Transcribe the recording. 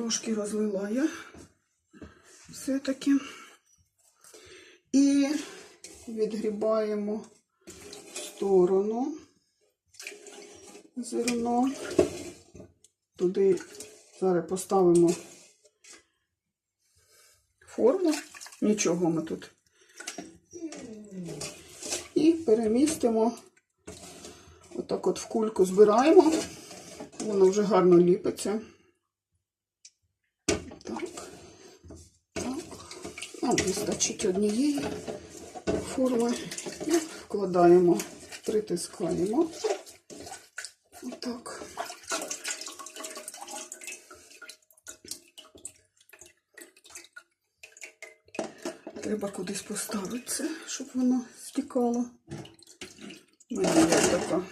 трошки розлила я все-таки. І відгрібаємо в сторону зерно. Туди зараз поставимо форму. Нічого ми тут. І перемістимо. Отак от в кульку збираємо. Воно вже гарно ліпиться. Нам вистачить однієї форми. І вкладаємо, притискаємо. Отак. Треба кудись поставити це, щоб воно стікало. У мене є така